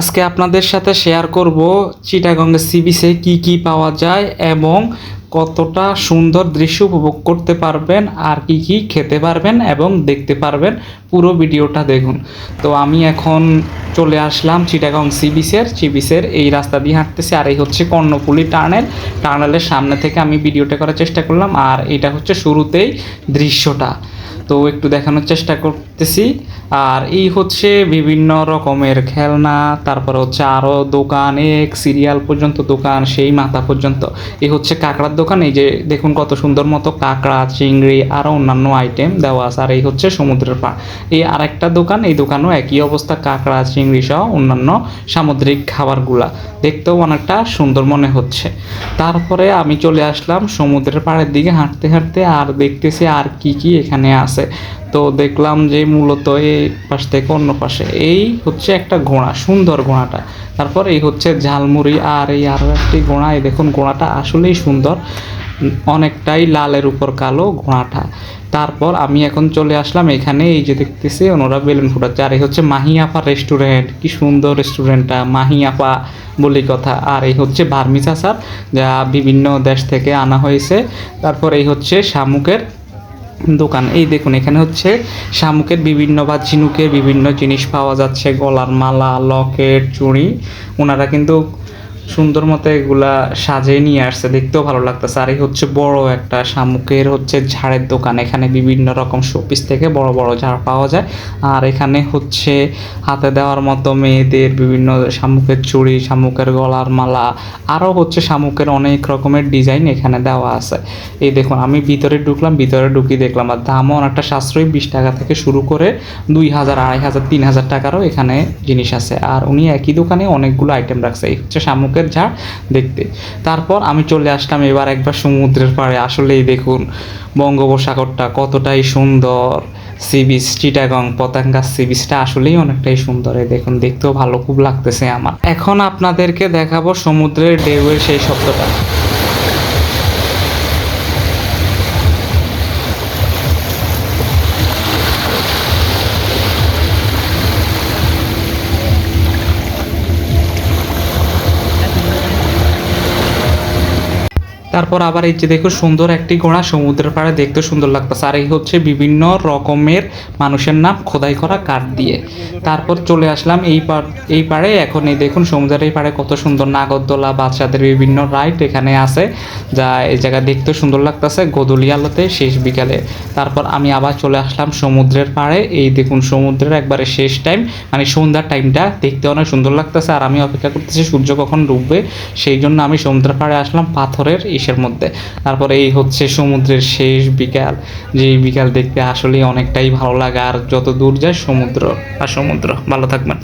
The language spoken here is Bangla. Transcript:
আজকে আপনাদের সাথে শেয়ার করব চিটাগঙ্গের সি বিচে কী কী পাওয়া যায় এবং কতটা সুন্দর দৃশ্য উপভোগ করতে পারবেন, আর কি কি খেতে পারবেন এবং দেখতে পারবেন, পুরো ভিডিওটা দেখুন। তো আমি এখন চলে আসলাম চিটাগং সি বিচের। সি বিচের এই রাস্তা দিয়ে হাঁটতেছি, আর এই হচ্ছে কর্ণপুলি টানেল। টানেলের সামনে থেকে আমি ভিডিওটা করার চেষ্টা করলাম, আর এটা হচ্ছে শুরুতেই দৃশ্যটা। তো একটু দেখানোর চেষ্টা করতেছি, আর এই হচ্ছে বিভিন্ন রকমের খেলনা, তারপর হচ্ছে আরও দোকান, এক সিরিয়াল পর্যন্ত দোকান, সেই মাথা পর্যন্ত। এই হচ্ছে কাঁকড়ার দোকান যে দেখুন কত সুন্দর মতো কাঁকড়া, চিংড়ি আরও অন্যান্য আইটেম দেওয়া আছে। আর এই হচ্ছে সমুদ্রের পা এই আরেকটা দোকান, এই দোকানও একই অবস্থা, কাঁকড়া, চিংড়ি সহ অন্যান্য সামুদ্রিক খাবারগুলা। দেখতেও অনেকটা সুন্দর মনে হচ্ছে। তারপরে আমি চলে আসলাম সমুদ্রের পাড়ের দিকে হাঁটতে হাঁটতে আর দেখতেছি আর কি কি এখানে আছে। তো দেখলাম যে মূলত এই পাশ থেকে অন্য পাশে। এই হচ্ছে একটা ঘোড়া, সুন্দর ঘোড়াটা। তারপর এই হচ্ছে ঝালমুড়ি আর এই আরও একটি ঘোড়া। এই দেখুন, ঘোড়াটা আসলেই সুন্দর। অনেকটাই লালের উপর কালো ঘোড়াটা। তারপর আমি এখন চলে আসলাম এখানে। এই যে দেখতেছি, ওনারা বেলুন ফুটাচ্ছে। আর এই হচ্ছে মাহিয়াপা রেস্টুরেন্ট। কি সুন্দর রেস্টুরেন্টটা মাহিয়াপা বলি কথা। আর এই হচ্ছে বার্মিজ আচার যা বিভিন্ন দেশ থেকে আনা হয়েছে। তারপর এই হচ্ছে শামুকের দোকান। এই দেখুন, এখানে হচ্ছে শামুকের বিভিন্ন বা ঝিনুকের বিভিন্ন জিনিস পাওয়া যাচ্ছে। গলার মালা, লকেট, চুড়ি। ওনারা কিন্তু সুন্দর মতো এগুলা সাজিয়ে নিয়ে আসছে, দেখতেও ভালো লাগতেছে। আর এই হচ্ছে বড় একটা শামুকের হচ্ছে ঝাড়ের দোকান। এখানে বিভিন্ন রকম শোপিস থেকে বড় বড় ঝাড় পাওয়া যায়। আর এখানে হচ্ছে হাতে দেওয়ার মতো মেয়েদের বিভিন্ন শামুকের চুড়ি, শামুকের গলার মালা আরও হচ্ছে শামুকের অনেক রকমের ডিজাইন এখানে দেওয়া আছে। এই দেখুন, আমি ভিতরে ঢুকলাম, ভিতরে ঢুকি দেখলাম। আর দামও অনেকটা সাশ্রয়ী, বিশ টাকা থেকে শুরু করে দুই হাজার, আড়াই হাজার, তিন হাজার টাকারও এখানে জিনিস আছে। আর উনি একই দোকানে অনেকগুলো আইটেম রাখছে। এই হচ্ছে শামুকের ঝাড় দেখতে। তারপর আমি চলে আসলাম এবার একবার সমুদ্রের পাড়ে। আসলেই দেখুন বঙ্গোপসাগরটা কতটাই সুন্দর। Sea beach, Chittagong, Patenga sea বিচটা আসলেই অনেকটাই সুন্দর। দেখুন, দেখতেও ভালো খুব লাগতেছে আমার। এখন আপনাদেরকে দেখাবো সমুদ্রের ঢেউয়ের সেই শব্দটা। তারপর আবার এই যে দেখো সুন্দর একটি ঘোড়া সমুদ্রের পাড়ে দেখতে সুন্দর লাগতেছে। আর এই হচ্ছে বিভিন্ন রকমের মানুষের নাম খোদাই করা কাঠ দিয়ে। তারপর চলে আসলাম এই পার এই পাড়ে। এখন এই দেখুন সমুদ্রের এই পাড়ে কত সুন্দর নাগরদোলা বাচ্চাদের বিভিন্ন রাইড এখানে আছে, যা এই জায়গা দেখতে সুন্দর লাগতেছে গোদলি আলোতে শেষ বিকালে। তারপর আমি আবার চলে আসলাম সমুদ্রের পাড়ে। এই দেখুন সমুদ্রের একবারে শেষ টাইম মানে সন্ধ্যার টাইমটা দেখতে অনেক সুন্দর লাগতেছে। আর আমি অপেক্ষা করতেছি সূর্য কখন ডুববে, সেই জন্য আমি সমুদ্রের পাড়ে আসলাম পাথরের ইসের মধ্যে। তারপরে এই হচ্ছে সমুদ্রের শেষ বিকাল। যে বিকাল দেখতে আসলেই অনেকটাই ভালো লাগে, আর যত দূর যায় সমুদ্র। আর সমুদ্র, ভালো থাকবেন।